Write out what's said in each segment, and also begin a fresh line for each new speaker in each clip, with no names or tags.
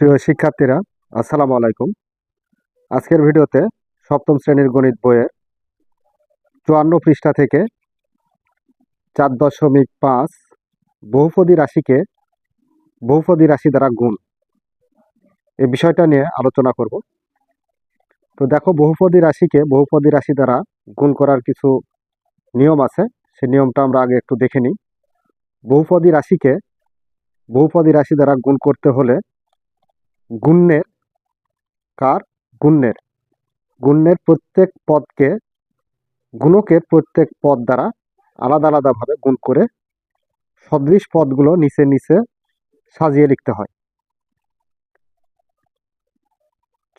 প্রিয় শিক্ষার্থীরা, আসসালামু আলাইকুম। আজকের ভিডিওতে সপ্তম শ্রেণির গণিত বইয়ের চুয়ান্ন পৃষ্ঠা থেকে চার দশমিক পাঁচ বহুপদী রাশিকে বহুপদী রাশি দ্বারা গুণ। এই বিষয়টা নিয়ে আলোচনা করব। তো দেখো, বহুপদী রাশিকে বহুপদী রাশি দ্বারা গুণ করার কিছু নিয়ম আছে। সেই নিয়মটা আমরা আগে একটু দেখে নিই। বহুপদী রাশিকে বহুপদী রাশি দ্বারা গুণ করতে হলে গুণ্যের কার? গুণ্যের গুণ্যের প্রত্যেক পদকে, গুণকের প্রত্যেক পদ দ্বারা আলাদা আলাদাভাবে গুণ করে সদৃশ পদগুলো নিচে নিচে সাজিয়ে লিখতে হয়।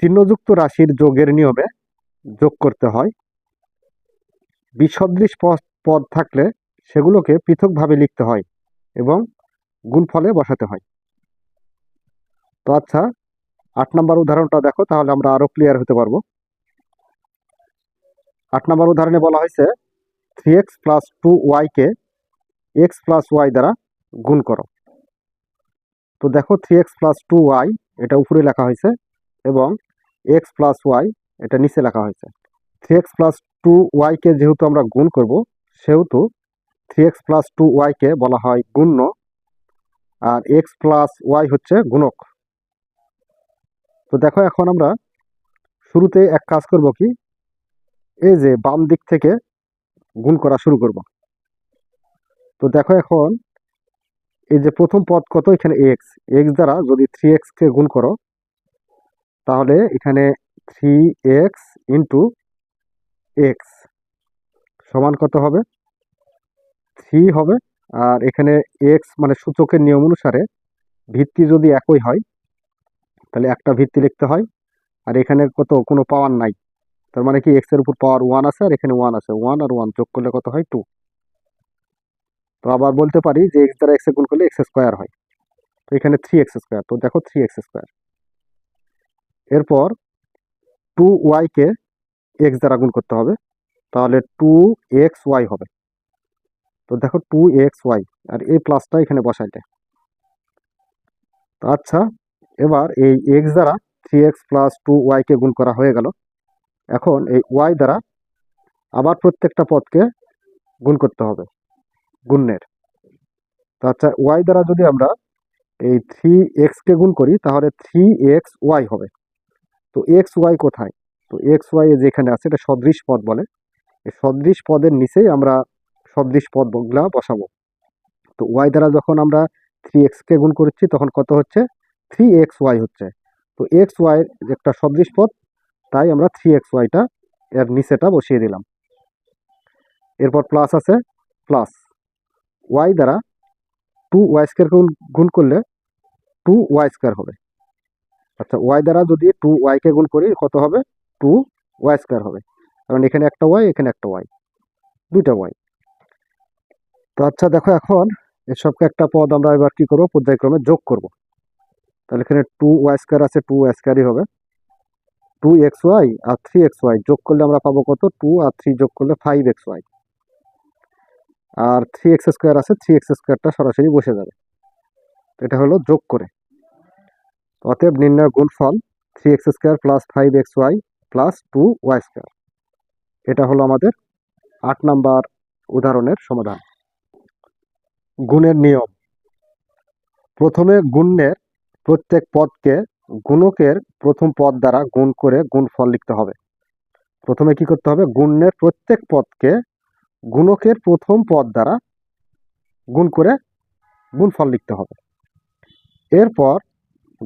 চিহ্নযুক্ত রাশির যোগের নিয়মে যোগ করতে হয়। বিসদৃশ পদ থাকলে সেগুলোকে পৃথকভাবে লিখতে হয় এবং গুণফলে বসাতে হয়। তো আচ্ছা আট নম্বর উদাহরণটা দেখো, তাহলে আমরা আরও ক্লিয়ার হতে পারব। আট নম্বর উদাহরণে বলা হয়েছে থ্রি এক্স প্লাস টু ওয়াইকে এক্স প্লাস ওয়াই দ্বারা গুণ করো। তো দেখো three X plus two Y এটা উপরে লেখা হয়েছে এবং এক্স প্লাস ওয়াই এটা নিচে লেখা হয়েছে। থ্রি এক্স প্লাস টু ওয়াইকে যেহেতু আমরা গুণ করব, সেহেতু থ্রি এক্স প্লাস টু ওয়াইকে বলা হয় গুণ্য, আর এক্স প্লাস ওয়াই হচ্ছে গুণক। তো দেখো এখন আমরা শুরুতে এক কাজ করব কি? এই যে বাম দিক থেকে গুণ করা শুরু করব। তো দেখো এখন এই যে প্রথম পদ কত? এখানে এক্স এক্স দ্বারা যদি থ্রি এক্সকে গুণ করো, তাহলে এখানে থ্রি এক্স ইন্টু এক্স সমান কত হবে? থ্রি হবে। আর এখানে এক্স মানে সূচকের নিয়ম অনুসারে ভিত্তি যদি একই হয় তাহলে একটা ভিত্তি লিখতে হয়। আর এখানে কত? কোনো পাওয়ার নাই। তার মানে কি? এক্সের উপর পাওয়ার ওয়ান আছে আর এখানে ওয়ান আছে। ওয়ান আর ওয়ান যোগ করলে কত হয়? টু তো আবার বলতে পারি যে এক্স দ্বারা এক্স গুণ করলে এক্স স্কোয়ার হয়। তো এখানে থ্রি এক্স স্কোয়ার তো দেখো থ্রি এক্স স্কোয়ার এরপর টু ওয়াইকে এক্স দ্বারা গুণ করতে হবে। তাহলে টু এক্স ওয়াই হবে। তো দেখো টু এক্স ওয়াই আর এই প্লাসটা এখানে বসাইলে আচ্ছা এবার এই এক্স দ্বারা থ্রি এক্স প্লাস টু ওয়াইকে গুণ করা হয়ে গেল। এখন এই ওয়াই দ্বারা আবার প্রত্যেকটা পদকে গুণ করতে হবে গুণের আচ্ছা ওয়াই দ্বারা যদি আমরা এই থ্রি এক্সকে গুণ করি, তাহলে থ্রি এক্স ওয়াই হবে। তো এক্স ওয়াই কোথায়? তো এক্স ওয়াই যেখানে আছে, এটা সদৃশ পদ বলে। এই সদৃশ পদের নিচেই আমরা সদৃশ পদগুলা বসাবো। তো ওয়াই দ্বারা যখন আমরা থ্রি এক্সকে গুণ করছি, তখন কত হচ্ছে? থ্রি এক্স ওয়াই হচ্ছে। তো এক্স ওয়াই একটা সদৃশ পদ, তাই আমরা থ্রি এক্স ওয়াইটা এর নিচেটা বসিয়ে দিলাম। এরপর প্লাস আছে প্লাস ওয়াই দ্বারা টু ওয়াই স্কোয়ার গুণ করলে টু ওয়াই স্কোয়ার হবে। আচ্ছা ওয়াই দ্বারা যদি টু ওয়াইকে গুণ করি, কত হবে? টু ওয়াই স্কোয়ার হবে। কারণ এখানে একটা ওয়াই এখানে একটা ওয়াই দুইটা ওয়াই তো আচ্ছা দেখো এখন এসবকে একটা পদ আমরা এবার কি করব? পর্যায়ক্রমে যোগ করব। তাহলে এখানে টু ওয়াই স্কোয়ার আছে টু ওয়াই স্কোয়ারই হবে। টু এক্স ওয়াই আর থ্রি এক্স ওয়াই যোগ করলে আমরা পাবো কত? টু আর থ্রি যোগ করলে ফাইভ এক্স ওয়াই আর থ্রি এক্স স্কোয়ার আছে থ্রি এক্স স্কোয়ারটা সরাসরি বসে যাবে। এটা হলো যোগ করে। অতএব নির্ণয় গুণফল three X square plus five X Y plus two Y square এটা হলো আমাদের আট নাম্বার উদাহরণের সমাধান। গুণের নিয়ম। প্রথমে গুণের প্রত্যেক পদকে গুণকের প্রথম পদ দ্বারা গুণ করে গুণফল লিখতে হবে। প্রথমে কি করতে হবে? গুণের প্রত্যেক পদকে গুণকের প্রথম পদ দ্বারা গুণ করে গুণফল লিখতে হবে। এরপর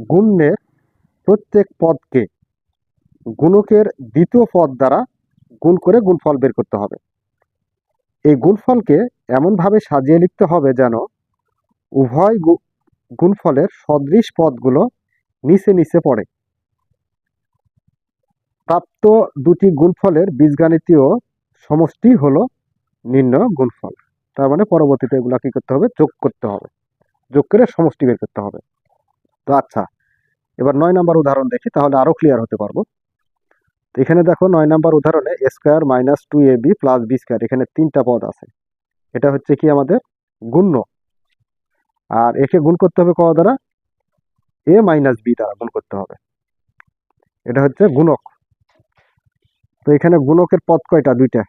গুণের প্রত্যেক পদকে গুণকের দ্বিতীয় পদ দ্বারা গুণ করে গুণফল বের করতে হবে। এই গুণফলকে এমনভাবে সাজিয়ে লিখতে হবে যেন উভয় গুণফলের সদৃশ পদগুলো নিচে নিচে পড়ে। প্রাপ্ত দুটি গুণফলের বীজগাণিতীয় সমষ্টি হলো নির্ণয় গুণফল। তার মানে পরবর্তীতে এগুলো কি করতে হবে? যোগ করতে হবে। যোগ করে সমষ্টি বের করতে হবে। তো আচ্ছা এবার নয় নাম্বার উদাহরণ দেখি, তাহলে আরও ক্লিয়ার হতে পারব। তো এখানে দেখো নয় নাম্বার উদাহরণে A square minus two A B plus B square এখানে তিনটা পদ আছে। এটা হচ্ছে কি আমাদের? গুণ্য। আর একে গুণ করতে হবে ক দ্বারা? এ মাইনাস বি দ্বারা গুণ করতে হবে। এটা হচ্ছে গুণক। তো এখানে গুণকের পদ কয়টা? দুইটা।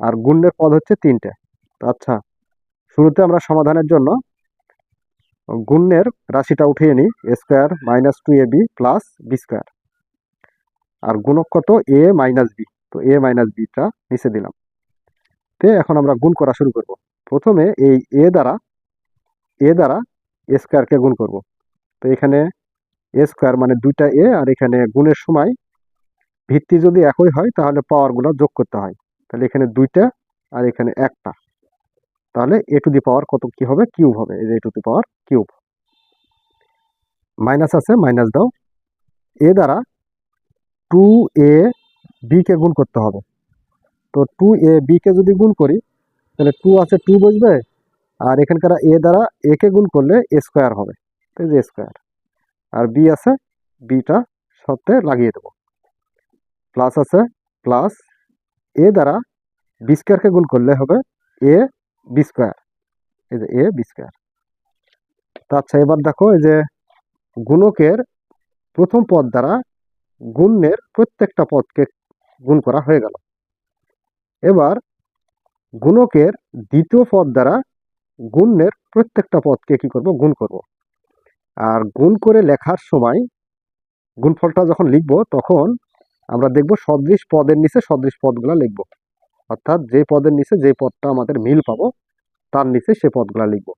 আর গুণের পদ হচ্ছে তিনটে। আচ্ছা শুরুতে আমরা সমাধানের জন্য গুণের রাশিটা উঠিয়ে নিই। A square minus two A B plus B square. আর গুণক কত? A minus B. তো এ মাইনাস বিটা নিচে দিলাম। তে এখন আমরা গুণ করা শুরু করব। প্রথমে এই এ দ্বারা এ দ্বারা এ স্কোয়ারকে গুণ করব। তো এখানে এ স্কোয়ার মানে দুইটা এ, আর এখানে গুণের সময় ভিত্তি যদি একই হয়, তাহলে পাওয়ারগুলো যোগ করতে হয়। তাহলে এখানে দুইটা আর এখানে একটা। তাহলে এ টু দি পাওয়ার কত, কি হবে? কিউব হবে। A to the power cube minus আছে মাইনাস দাও। এ দ্বারা টু এ বিকে গুণ করতে হবে। তো টু এ বিকে যদি গুণ করি, তাহলে টু আছে টু বসবে? আর এখানকার এ দ্বারা একে গুণ করলে এ স্কোয়ার হবে। তো যে স্কোয়ার। আর বি আছে, বিটা সত্যে লাগিয়ে দেবো। প্লাস আছে, প্লাস এ দ্বারা বি স্কোয়ারকে গুণ করলে হবে এ বি স্কোয়ার। এই যে এ বি স্কোয়ার। তো আচ্ছা এবার দেখো এই যে গুণকের প্রথম পদ দ্বারা গুণের প্রত্যেকটা পদকে গুণ করা হয়ে গেল। এবার গুণকের দ্বিতীয় পদ দ্বারা গুণের প্রত্যেকটা পদকে কি করব? গুণ করব। আর গুণ করে লেখার সময় গুণফলটা যখন লিখব, তখন আমরা দেখব সদৃশ পদের নিচে সদৃশ পদগুলো লিখব। অর্থাৎ যে পদের নিচে যে পদটা আমাদের মিল পাবো, তার নিচে সে পদগুলো লিখব।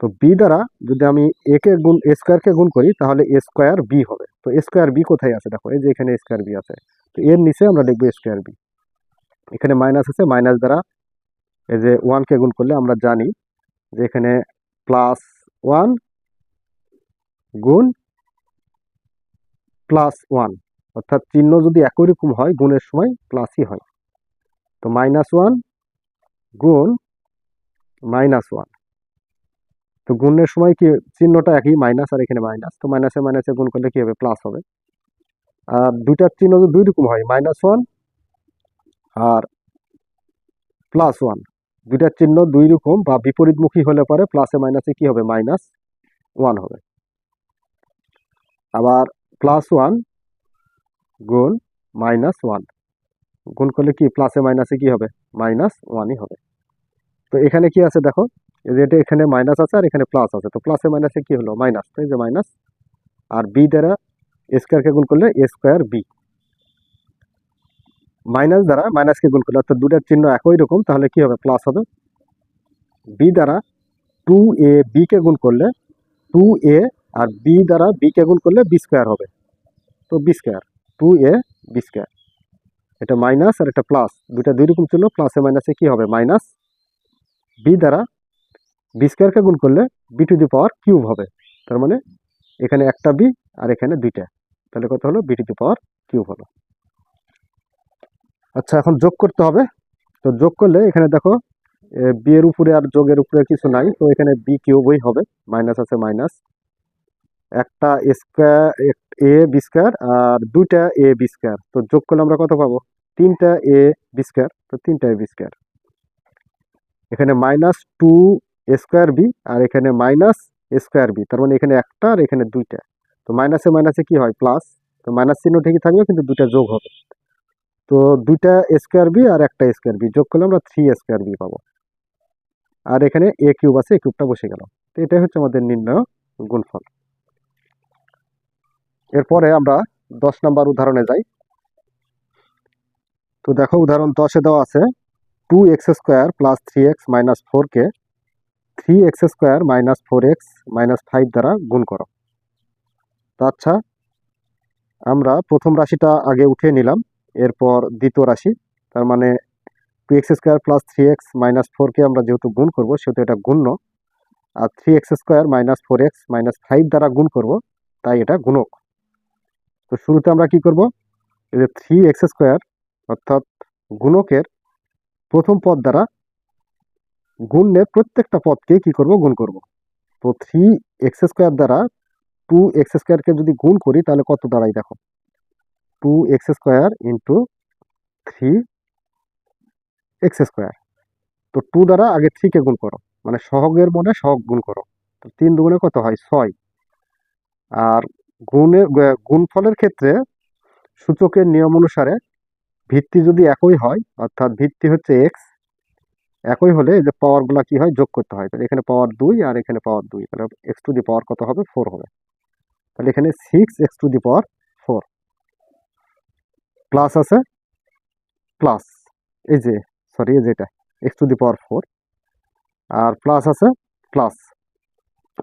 তো বি দ্বারা যদি আমি এ কে গুণ এ স্কোয়ারকে গুণ করি, তাহলে এ স্কোয়ার বি হবে। তো এ স্কোয়ার বি কোথায় আছে? দেখো, এই যে এখানে স্কোয়ার বি আছে। তো এর নিচে আমরা লিখব স্কোয়ার বি এখানে মাইনাস আছে মাইনাস দ্বারা এই যে ওয়ানকে গুণ করলে আমরা জানি যে এখানে প্লাস ওয়ান গুণ প্লাস ওয়ান অর্থাৎ চিহ্ন যদি একই রকম হয়, গুণের সময় প্লাসই হয়। তো মাইনাস ওয়ান গুণ মাইনাস ওয়ান তো গুণের সময় কি, চিহ্নটা একই মাইনাস আর এখানে মাইনাস তো মাইনাসে মাইনাসে গুণ করলে কি হবে? প্লাস হবে। আর দুইটার চিহ্ন দুই রকম হয় মাইনাস ওয়ান আর প্লাস ওয়ান দুইটার চিহ্ন দুই রকম বা বিপরীতমুখী হলে পরে প্লাসে মাইনাসে কি হবে? মাইনাস ওয়ান হবে। আবার প্লাস ওয়ান গুণ মাইনাস ওয়ান গুণ করলে কি? প্লাসে মাইনাসে কি হবে? মাইনাস ওয়ানই হবে। তো এখানে কি আছে দেখো? এটা এখানে মাইনাস আছে আর এখানে প্লাস আছে। তো প্লাসে মাইনাসে কি হলো? মাইনাস তো এই যে মাইনাস আর বি দ্বারা স্কোয়ারকে গুণ করলে স্কোয়ার বি মাইনাস দ্বারা মাইনাসকে গুণ করলে, অর্থাৎ দুটার চিহ্ন একই রকম, তাহলে কি হবে? প্লাস হবে। বি দ্বারা টু এ বিকে গুণ করলে টু এ আর বি দ্বারা বিকে গুণ করলে বি স্কোয়ার হবে। তো B square two A B square এটা মাইনাস আর এটা প্লাস দুটা দুই রকম ছিল প্লাসে মাইনাসে কি হবে? মাইনাস বি দ্বারা বি স্কোয়ারকে গুণ করলে B to the power cube হবে। তার মানে এখানে একটা বি আর এখানে দুইটা। তাহলে কত হলো? B to the power cube হলো। আচ্ছা এখন যোগ করতে হবে। তো যোগ করলে এখানে দেখো বি এর উপরে আর যোগের উপরে কিছু নাই। তো এখানে বি কিউবই হবে মাইনাস আছে মাইনাস একটা স্কোয়ার এ বি স্কোয়ার আর দুইটা এ বি স্কোয়ার তো যোগ করলে আমরা কত পাবো? তিনটা এ বি স্কোয়ার তো তিনটা এ বি স্কোয়ার এখানে মাইনাস টু স্কোয়ার বি আর এখানে মাইনাস স্কোয়ার বি তার মানে এখানে একটা আর এখানে দুইটা। তো মাইনাসে মাইনাসে কি হয়? প্লাস তো মাইনাস চিহ্ন ঠিকই থাকবে কিন্তু দুইটা যোগ হবে। তো দুইটা স্কোয়ার বি আর একটা স্কোয়ার বি যোগ করলে আমরা থ্রি স্কোয়ার বি পাবো। আর এখানে এ কিউব আছে এ কিউবটা বসে গেল। তো এটাই হচ্ছে আমাদের নির্ণয় গুণফল। এরপরে আমরা দশ নাম্বার উদাহরণে যাই। তো দেখো, উদাহরণ দশে দেওয়া আছে two X square plus three X minus four কে three X square minus four X minus five দ্বারা গুণ করো। তো আচ্ছা আমরা প্রথম রাশিটা আগে উঠিয়ে নিলাম। এরপর দ্বিতীয় রাশি, তার মানে two X square plus three X minus ফোরকে আমরা যেহেতু গুণ করব, সেহেতু এটা গুণ্য। আর three X square minus four X minus five দ্বারা গুণ করব, তাই এটা গুণক। তো শুরুতে আমরা কি করব? এই যে থ্রি এক্স স্কোয়ার অর্থাৎ গুণকের প্রথম পদ দ্বারা গুণের প্রত্যেকটা পদকে কি করব? গুণ করব। তো থ্রি এক্স স্কোয়ার দ্বারা টু এক্স স্কোয়ারকে যদি গুণ করি, তাহলে কত দাঁড়ায় দেখো? Two X square into three X square তো টু দ্বারা আগে থ্রিকে গুণ করো। মানে সহগের মনে সহগ গুণ করো। তো তিন দুগুণে কত হয়? ছয়। আর গুণে গ- গুণফলের ক্ষেত্রে সূচকের নিয়ম অনুসারে ভিত্তি যদি একই হয়, অর্থাৎ ভিত্তি হচ্ছে এক্স একই হলে যে পাওয়ারগুলো কি হয়? যোগ করতে হয়। তাহলে এখানে পাওয়ার দুই আর এখানে পাওয়ার দুই। তাহলে এক্স টু দি পাওয়ার কত হবে? ফোর হবে। তাহলে এখানে six X to the power plus আছে প্লাস এই যে সরি এই যেটা X to the power four R plus আছে প্লাস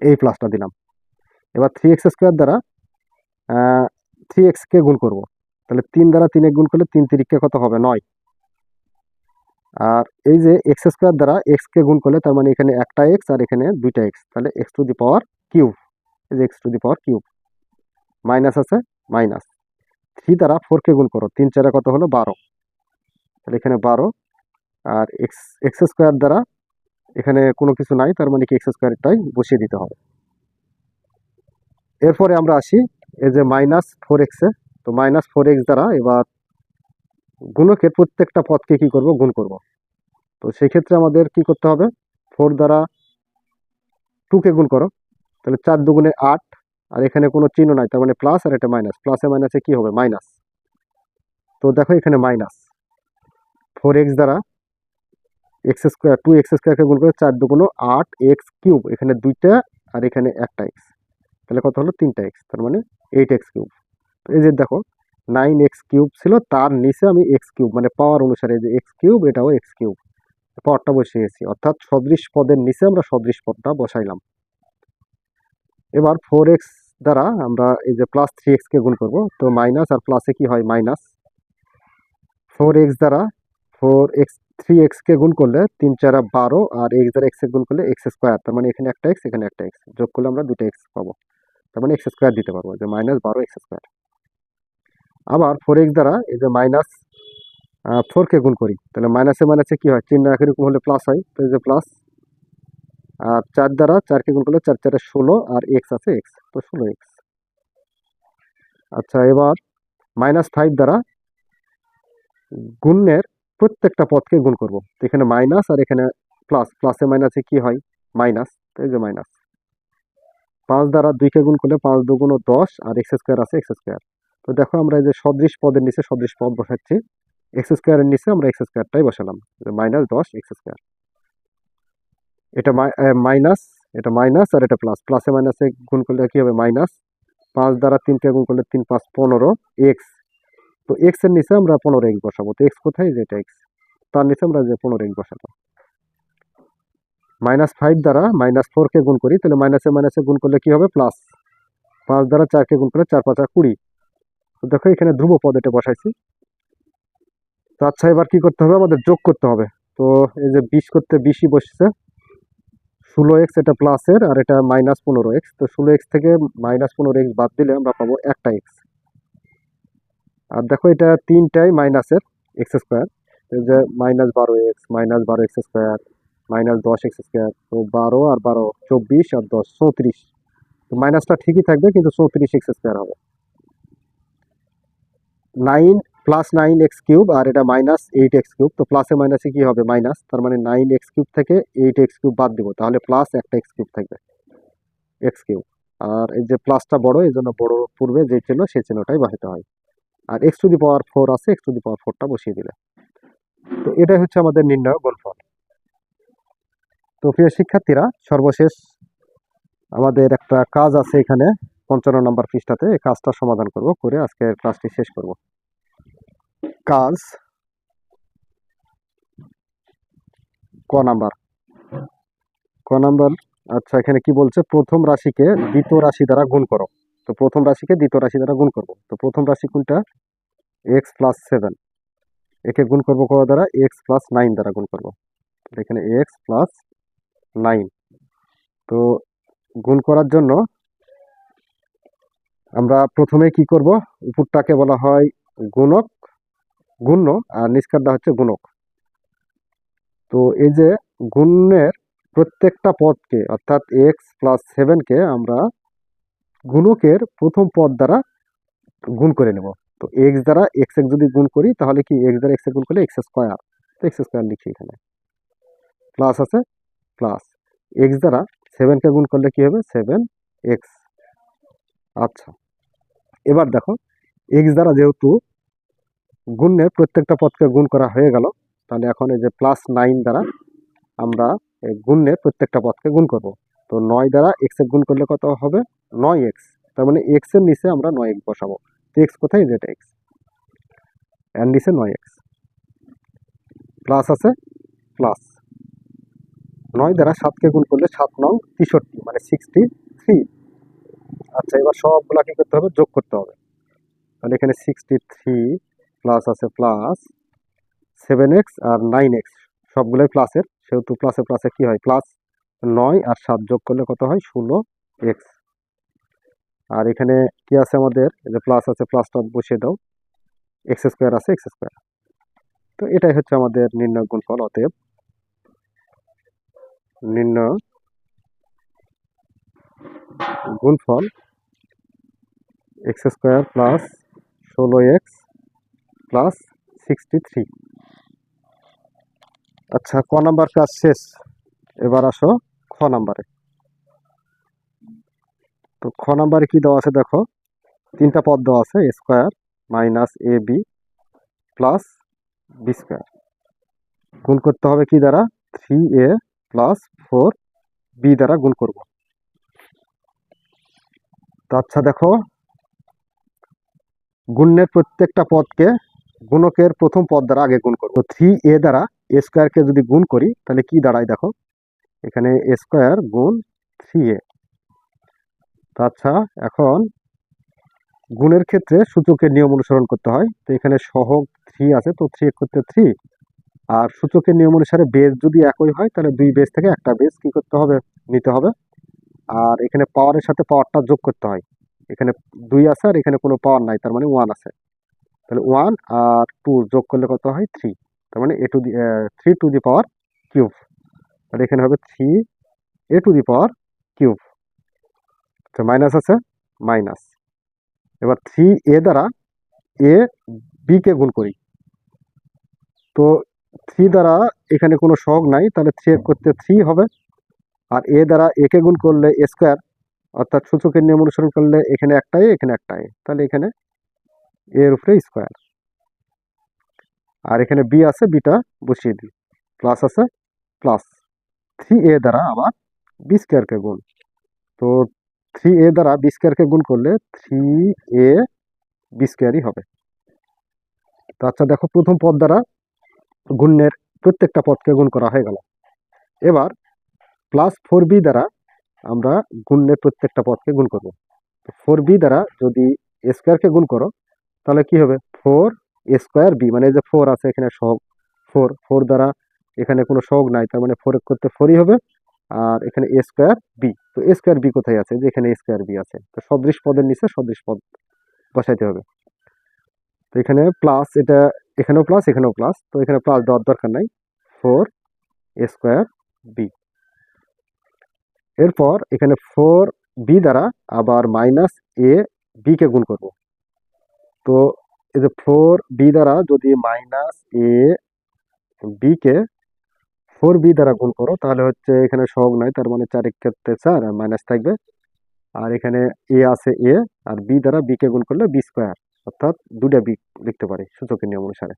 এই প্লাসটা দিলাম। এবার থ্রি এক্স স্কোয়ার দ্বারা থ্রি এক্সকে গুণ করব। তাহলে তিন দ্বারা তিনে গুণ করলে তিন তিরিককে কত হবে? নয়। আর এই যে এক্স স্কোয়ার দ্বারা এক্সকে গুণ করলে তার মানে এখানে একটা এক্স আর এখানে দুইটা এক্স তাহলে X to the power cube এই যে X to the power cube minus আছে মাইনাস থ্রি দ্বারা ফোরকে গুণ করো, তিন চারে কত হলো? বারো। তাহলে এখানে বারো। আর এক্স এক্স স্কোয়ার দ্বারা এখানে কোনো কিছু নাই, তার মানে কি এক্স স্কোয়ারটাই বসিয়ে দিতে হবে। এরপরে আমরা আসি, এই যে মাইনাস ফোর এক্সে তো মাইনাস ফোর এক্স দ্বারা এবার গুণকের প্রত্যেকটা পদকে কি করব? গুণ করব। তো সেই ক্ষেত্রে আমাদের কি করতে হবে? ফোর দ্বারা টুকে গুণ করো। তাহলে চার দুগুণে আট আর এখানে কোনো চিহ্ন নাই, তার মানে প্লাস আর এটা মাইনাস প্লাসে মাইনাসে কি হবে? মাইনাস তো দেখো এখানে মাইনাস ফোর এক্স দ্বারা এক্স স্কোয়ার টু এক্স স্কোয়ারকে গুণ করে চার দুগুণ আট এক্স কিউব এখানে দুইটা আর এখানে একটা এক্স তাহলে কত হলো? তিনটা এক্স তার মানে এইট এক্স কিউব এই যে দেখো নাইন এক্স কিউব ছিল, তার নিচে আমি এক্স কিউব মানে পাওয়ার অনুসারে যে এক্স কিউব এটাও এক্স কিউব পাওয়ারটা বসিয়েছি অর্থাৎ সদৃশ পদের নিচে আমরা সদৃশ পদটা বসাইলাম। এবার ফোর এক্স দ্বারা আমরা এই যে প্লাস থ্রি এক্সকে গুণ করব, তো মাইনাস আর প্লাসে কি হয়? মাইনাস ফোর এক্স দ্বারা ফোর এক্স থ্রি এক্সকে গুণ করলে তিন চারা বারো আর এক্স দ্বারা এক্সকে গুণ করলে এক্স স্কোয়ার তার মানে এখানে একটা এক্স এখানে একটা এক্স যোগ করলে আমরা দুটো এক্স পাবো। তার মানে এক্স স্কোয়ার দিতে পারব যে মাইনাস বারো এক্স স্কোয়ার আবার ফোর এক্স দ্বারা এই যে মাইনাস ফোরকে গুণ করি, তাহলে মাইনাসে মাইনাসে কি হয়? চিহ্ন এরকম হলে প্লাস হয়, তো এই যে প্লাস আর চার দ্বারা চারকে গুণ করলে চার চারে ষোলো আর এক্স আছে এক্স তো ষোলো এক্স আচ্ছা এবার মাইনাস ফাইভ দ্বারা গুণের প্রত্যেকটা পদকে গুণ করব। এখানে মাইনাস আর এখানে প্লাস প্লাসে মাইনাসে কি হয়? মাইনাস এই যে মাইনাস পাঁচ দ্বারা দুইকে গুণ করলে পাঁচ দুগুণ দশ আর এক্স স্কোয়ার আছে এক্স স্কোয়ার তো দেখো আমরা এই যে সদৃশ পদের নিচে সদৃশ পদ বসাচ্ছি। এক্স স্কোয়ারের নিচে আমরা এক্স স্কোয়ারটাই বসালাম। মাইনাস দশ এক্স স্কোয়ার এটা মাইনাস এটা মাইনাস আর এটা প্লাস। প্লাসে মাইনাসে গুণ করলে কি হবে? মাইনাস। পাঁচ দ্বারা তিনটে গুণ করলে তিন, পাঁচ, পনেরো এক্স তো এক্সের নিচে আমরা পনেরো এক্স বসাবো। তো এক্স কোথায়? যেটা এক্স তার নিচে আমরা যে পনেরো এক্স বসাবো। মাইনাস ফাইভ দ্বারা মাইনাস ফোরকে গুণ করি, তাহলে মাইনাসে মাইনাসে গুণ করলে কি হবে? প্লাস। পাঁচ দ্বারা চারকে গুণ করলে চার, পাঁচা কুড়ি। তো দেখো এখানে ধ্রুব পদ এটা বসাইছি। তো আচ্ছা এবার কি করতে হবে? আমাদের যোগ করতে হবে। তো এই যে বিশ করতে বিশই বসছে। ষোলো এক্স এটা প্লাসের আর এটা মাইনাস পনেরো এক্স তো ষোলো এক্স থেকে মাইনাস পনেরো এক্স বাদ দিলে আমরা পাবো একটা এক্স আর দেখো এটা তিনটাই মাইনাসের এক্স স্কোয়ার যে মাইনাস বারো এক্স মাইনাস বারো এক্স স্কোয়ার মাইনাস দশ এক্স স্কোয়ার তো বারো আর বারো, চব্বিশ আর দশ, চৌত্রিশ। তো মাইনাসটা ঠিকই থাকবে, কিন্তু চৌত্রিশ এক্স স্কোয়ার হবে। Nine plus nine X cube আর এটা মাইনাস এইট এক্স কিউব তো প্লাসে মাইনাসে কি হবে? মাইনাস তার মানে নাইন এক্স কিউব থেকে এইট এক্স কিউব বাদ দিব, তাহলে প্লাস একটা এক্স কিউব থাকবে এক্স কিউব আর এই যে প্লাসটা বড়, এই জন্য বড় পূর্বে যে চিহ্ন সেই চিহ্নটাই বসাতে হয়। আর X to the power four আছে এক্স টু দি পাওয়ার ফোরটা বসিয়ে দিলে। তো এটাই হচ্ছে আমাদের নির্ণয় গুণফল তো প্রিয় শিক্ষার্থীরা, সর্বশেষ আমাদের একটা কাজ আছে এখানে, পঞ্চান্ন নম্বর পৃষ্ঠাতে, এই কাজটা সমাধান করব, করে আজকে ক্লাসটি শেষ করব। কাজ ক নাম্বার ক নাম্বার আচ্ছা এখানে কি বলছে? প্রথম রাশিকে দ্বিতীয় রাশি দ্বারা গুণ করো। তো প্রথম রাশিকে দ্বিতীয় রাশি দ্বারা গুণ করব। তো প্রথম রাশি কোনটা? এক্স প্লাস সেভেন একে গুণ করব কত দ্বারা? এক্স প্লাস নাইন দ্বারা গুণ করব। এখানে এক্স প্লাস নাইন তো গুণ করার জন্য আমরা প্রথমে কি করব? উপরটাকে বলা হয় গুণক গুণ্য আর নিষ্কারটা হচ্ছে গুণক। তো এই যে গুণের প্রত্যেকটা পদকে, অর্থাৎ এক্স প্লাস সেভেনকে আমরা গুণকের প্রথম পদ দ্বারা গুণ করে নেব। তো এক্স দ্বারা এক্স এক্স যদি গুণ করি, তাহলে কি এক্স দ্বারা এক্স গুণ করলে এক্স স্কোয়ার তো এক্স স্কোয়ার লিখি এখানে। প্লাস আছে প্লাস এক্স দ্বারা সেভেনকে গুণ করলে কি হবে? সেভেন এক্স আচ্ছা। এবার দেখো এক্স দ্বারা যেহেতু গুণের প্রত্যেকটা পদকে গুণ করা হয়ে গেল। তাহলে এখন এই যে প্লাস নাইন দ্বারা আমরা এই গুণের প্রত্যেকটা পদকে গুণ করব। তো নয় দ্বারা এক্সের গুণ করলে কত হবে? নয় এক্স তার মানে এক্সের নিচে আমরা নয় এক্স বসাবো। তো এক্স কোথায়? যেটা এক্সের নিচে নয় এক্স প্লাস আছে? প্লাস নয় দ্বারা সাতকে গুণ করলে সাত নং তেষট্টি মানে সিক্সটি থ্রি আচ্ছা এবার সবগুলা কি করতে হবে? যোগ করতে হবে। তাহলে এখানে সিক্সটি থ্রি প্লাস আছে প্লাস সেভেন এক্স আর নাইন এক্স সবগুলোই প্লাসের সেহেতু প্লাসে প্লাসে কি হয়? প্লাস নয় আর সাত যোগ করলে কত হয়? ষোলো এক্স আর এখানে কি আছে আমাদের? যে প্লাস আছে প্লাসটা বসিয়ে দাও। এক্স স্কোয়ার আছে এক্স স্কোয়ার তো এটাই হচ্ছে আমাদের নির্ণয় গুণফল, অতএব নির্ণয় গুণফল এক্স স্কোয়ার প্লাস ষোলো এক্স প্লাস সিক্সটি থ্রি। আচ্ছা ক নাম্বার কাজ শেষ? এবার আসো খ নাম্বারে। তো খ নাম্বারে কি দেওয়া আছে দেখো? তিনটা পদ দেওয়া আছে square minus A B plus B square গুণ করতে হবে কি দ্বারা? Three A plus four B দ্বারা গুণ করব। তো আচ্ছা দেখো, গুণের প্রত্যেকটা পদকে গুণকের প্রথম পদ দ্বারা আগে গুণ করব। থ্রি এ দ্বারা এ স্কোয়ারকে যদি গুণ করি, তাহলে কি দাঁড়ায় দেখো? এখানে এ স্কোয়ার গুণ থ্রি এ। আচ্ছা এখন গুণের ক্ষেত্রে সূচকের নিয়ম অনুসরণ করতে হয়। তো এখানে সহগ থ্রি আছে, তো থ্রি এক করতে থ্রি। আর সূচকের নিয়ম অনুসারে বেস যদি একই হয়, তাহলে দুই বেস থেকে একটা বেস কি করতে হবে? নিতে হবে। আর এখানে পাওয়ারের সাথে পাওয়ারটা যোগ করতে হয়। এখানে দুই আছে আর এখানে কোনো পাওয়ার নাই, তার মানে ওয়ান আছে। তাহলে ওয়ান আর টু যোগ করলে কত হয়? থ্রি তার মানে A to the three to the power cube তাহলে এখানে হবে three A to the power cube আচ্ছা মাইনাস আছে? মাইনাস এবার থ্রি এ দ্বারা এ বিকে গুণ করি। তো থ্রি দ্বারা এখানে কোনো সহগ নাই, তাহলে থ্রি করতে থ্রি হবে। আর এ দ্বারা একে গুণ করলে স্কোয়ার অর্থাৎ সূচকের নিয়ম অনুসরণ করলে এখানে একটাই এখানে একটাই তাহলে এখানে এর উপরে স্কোয়ার আর এখানে বি আছে বিটা বসিয়ে দিই। প্লাস আছে প্লাস থ্রি এ দ্বারা আবার বি স্কোয়ারকে গুণ। তো থ্রি এ দ্বারা বি স্কোয়ারকে গুণ করলে থ্রি এ বি স্কোয়ারই হবে। তো আচ্ছা দেখো, প্রথম পদ দ্বারা গুণের প্রত্যেকটা পদকে গুণ করা হয়ে গেল। এবার প্লাস ফোর বি দ্বারা আমরা গুণের প্রত্যেকটা পদকে গুণ করব। ফোর বি দ্বারা যদি স্কোয়ারকে গুণ করো তাহলে কি হবে? ফোর স্কোয়ার বি মানে যে ফোর আছে এখানে সহগ ফোর ফোর দ্বারা এখানে কোনো সহগ নাই, তার মানে ফোর করতে ফোরই হবে, আর এখানে এ স্কোয়ার বি তো এ স্কোয়ার বি কোথায় আছে? যে এখানে স্কোয়ার বি আছে। তো সদৃশ পদের নিচে সদৃশ পদ বসাইতে হবে। তো এখানে প্লাস এটা এখানেও প্লাস এখানেও প্লাস তো এখানে প্লাস দেওয়ার দরকার নাই। ফোর স্কোয়ার বি এরপর এখানে ফোর বি দ্বারা আবার মাইনাস এ বিকে গুণ করব। তো এই যে ফোর বি দ্বারা যদি মাইনাস এ বিকে ফোর বি দ্বারা গুণ করো, তাহলে হচ্ছে এখানে সহগ নয় তার মানে চার ক্ষেত্রে চার আর মাইনাস থাকবে। আর এখানে এ আছে এ আর বি দ্বারা বিকে গুণ করলে বি স্কোয়ার অর্থাৎ দুটা বি লিখতে পারি সূচকের নিয়ম অনুসারে।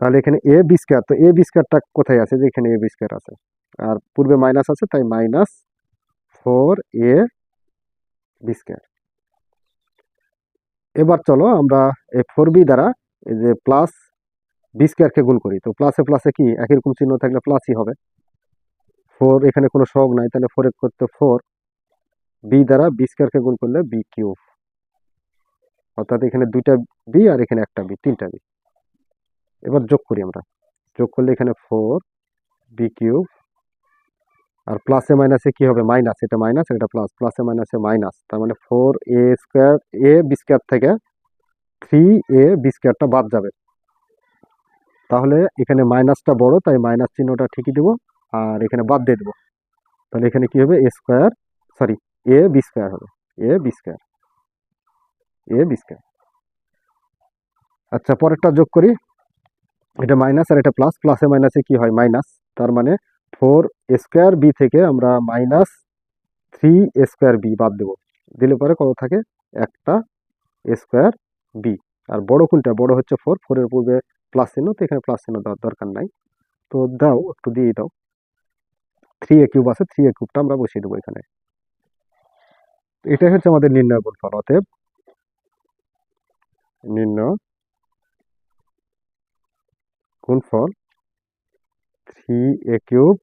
তাহলে এখানে এ বি স্কোয়ার তো এ বি স্কোয়ারটা কোথায় আছে? যে এখানে এ বি স্কোয়ার আছে। আর পূর্বে মাইনাস আছে, তাই minus four A B square এবার চলো আমরা এই ফোর বি দ্বারা এই যে প্লাস বি স্কোয়ারকে গুণ করি। তো প্লাসে প্লাসে কি? একই রকম চিহ্ন থাকলে প্লাসই হবে। ফোর এখানে কোনো সহগ নাই, তাহলে ফোর এক করতে ফোর বি দ্বারা বি স্কোয়ারকে গুণ করলে বি কিউব অর্থাৎ এখানে দুইটা বি আর এখানে একটা বি তিনটা বি এবার যোগ করি আমরা। যোগ করলে এখানে ফোর বি কিউব আর প্লাসে মাইনাসে কি হবে? মাইনাস এটা মাইনাস এটা প্লাস প্লাসে মাইনাসে মাইনাস তার মানে four A square A B square থেকে থ্রি এ বি স্কোয়ারটা বাদ যাবে। তাহলে এখানে মাইনাসটা বড়, তাই মাইনাস চিহ্নটা ঠিকই দেবো, আর এখানে বাদ দিয়ে দেবো। তাহলে এখানে কি হবে? A square sorry A B square হবে A B square A B square আচ্ছা পরেরটা যোগ করি, এটা মাইনাস আর এটা প্লাস প্লাসে মাইনাসে কি হয়? মাইনাস তার মানে ফোর স্কোয়ার বি থেকে আমরা মাইনাস থ্রি স্কোয়ার বি বাদ দেবো। দিলে পরে কত থাকে? একটা স্কোয়ার বি। আর বড় কোনটা? বড় হচ্ছে ফোর। ফোরের পূর্বে প্লাস চিহ্ন, তো এখানে প্লাস চিহ্ন দেওয়ার দরকার নাই। তো দাও, একটু দিয়ে দাও। থ্রি এ কিউব আছে, থ্রি এ কিউবটা আমরা বসিয়ে দেবো এখানে। এটাই হচ্ছে আমাদের নির্ণয় গুণফল অতএব নির্ণয় গুণফল three A cube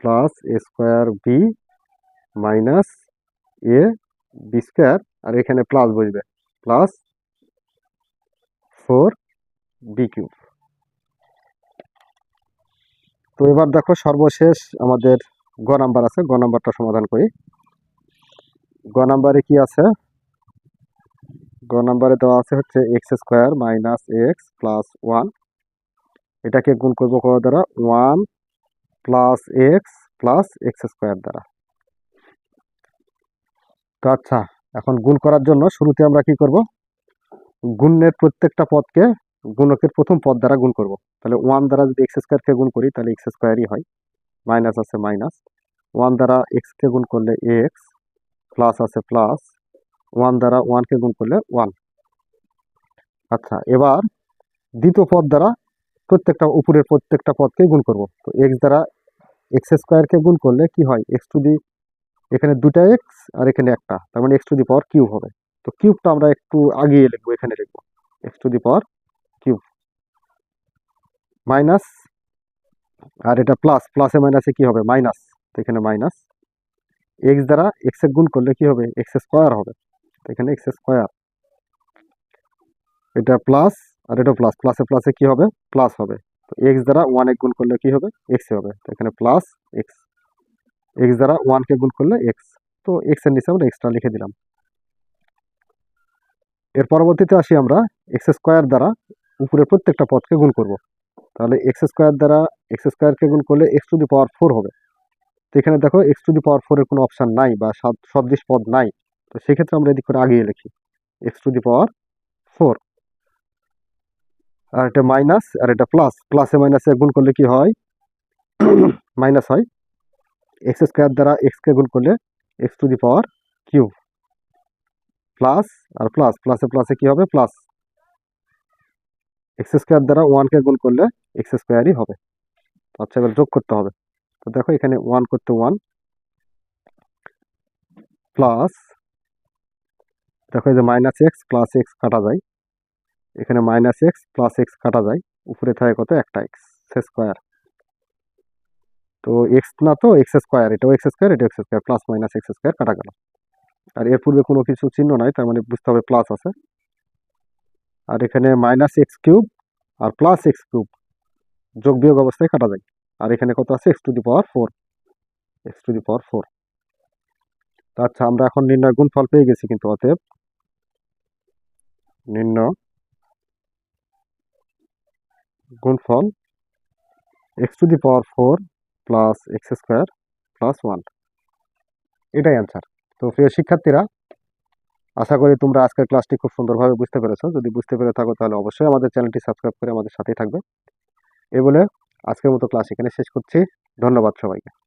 plus A square B minus A B square আর এখানে প্লাস বসবে প্লাস ফোর বি কিউব তো এবার দেখো সর্বশেষ আমাদের গ নাম্বার আছে, গ নাম্বারটা সমাধান করি। গ নাম্বারে কি আছে? গ নাম্বারে দেওয়া আছে হচ্ছে X square minus X plus one এটাকে গুণ করব কত দ্বারা? One plus X plus X square দ্বারা। তো আচ্ছা এখন গুণ করার জন্য শুরুতে আমরা কি করব? গুণের প্রত্যেকটা পদকে গুণকের প্রথম পদ দ্বারা গুণ করব। তাহলে ওয়ান দ্বারা যদি এক্স স্কোয়ারকে গুণ করি, তাহলে এক্স স্কোয়ারই হয়। মাইনাস আছে মাইনাস। ওয়ান দ্বারা এক্সকে গুণ করলে এক্স, প্লাস আছে প্লাস। ওয়ান দ্বারা ওয়ানকে গুণ করলে ওয়ান। আচ্ছা এবার দ্বিতীয় পদ দ্বারা প্রত্যেকটা উপরের প্রত্যেকটা পদকে গুণ করব। তো এক্স দ্বারা এক্স স্কোয়ারকে গুণ করলে কি হয়? এক্স টু দি এখানে দুটা এক্স আর এখানে একটা। তার মানে X to the power cube হবে। তো কিউবটা আমরা একটু আগিয়ে লিখব, এখানে লিখব। X to the power cube minus আর এটা প্লাস প্লাসে মাইনাসে কি হবে? মাইনাস তো এখানে মাইনাস এক্স দ্বারা এক্সের গুণ করলে কি হবে? এক্স স্কোয়ার হবে। তো এখানে এক্স স্কোয়ার এটা প্লাস আর এটা প্লাস প্লাসে প্লাসে কি হবে? প্লাস হবে। তো এক্স দ্বারা ওয়ান এক গুণ করলে কি হবে? এক্স হবে। তো এখানে প্লাস এক্স এক্স দ্বারা ওয়ানকে গুণ করলে এক্স তো এক্সের নিচে আমরা এক্সট্রা লিখে দিলাম। এর পরবর্তীতে আসি আমরা এক্স স্কোয়ার দ্বারা উপরে প্রত্যেকটা পদকে গুণ করব। তাহলে এক্স স্কোয়ার দ্বারা এক্স স্কোয়ারকে গুণ করলে X to the power four হবে। তো এখানে দেখো এক্স টু দি পাওয়ার ফোরের কোনো অপশান নাই বা সদৃশ পদ নাই। তো সেক্ষেত্রে আমরা এদিক করে আগিয়ে লিখি। X to the power four আর এটা মাইনাস আর এটা প্লাস প্লাসে মাইনাসে গুণ করলে কি হয়? মাইনাস হয়। এক্স স্কোয়ার দ্বারা এক্সকে গুণ করলে X to the power cube plus R plus প্লাসে প্লাসে কি হবে? প্লাস এক্স স্কোয়ার দ্বারা ওয়ানকে গুণ করলে এক্স স্কোয়ারই হবে। আচ্ছা এবার যোগ করতে হবে। তো দেখো এখানে ওয়ান করতে ওয়ান প্লাস দেখো এই যে মাইনাস এক্স প্লাস এক্স কাটা যায়। এখানে মাইনাস এক্স প্লাস এক্স কাটা যায়। উপরে থাকে কত? একটা এক্স স্কোয়ার তো এক্স না তো এক্স স্কোয়ার এটাও এক্স স্কোয়ার এটা X square plus minus X square কাটা গেল। আর এর পূর্বে কোনো কিছু চিহ্ন নাই, তার মানে বুঝতে হবে প্লাস আছে। আর এখানে মাইনাস এক্স কিউব আর প্লাস এক্স কিউব যোগ বিয়োগ অবস্থায় কাটা যায়। আর এখানে কত আছে? X to the power four X to the power four আচ্ছা আমরা এখন নির্ণয় গুণফল পেয়ে গেছি কিন্তু, অতএব নির্ণয় গুণফল X to the power four plus X square plus one এটাই অ্যান্সার তো প্রিয় শিক্ষার্থীরা, আশা করি তোমরা আজকের ক্লাসটি খুব সুন্দরভাবে বুঝতে পেরেছ। যদি বুঝতে পেরে থাকো, তাহলে অবশ্যই আমাদের চ্যানেলটি সাবস্ক্রাইব করে আমাদের সাথেই থাকবে। এ বলে আজকের মতো ক্লাস এখানে শেষ করছি। ধন্যবাদ সবাইকে।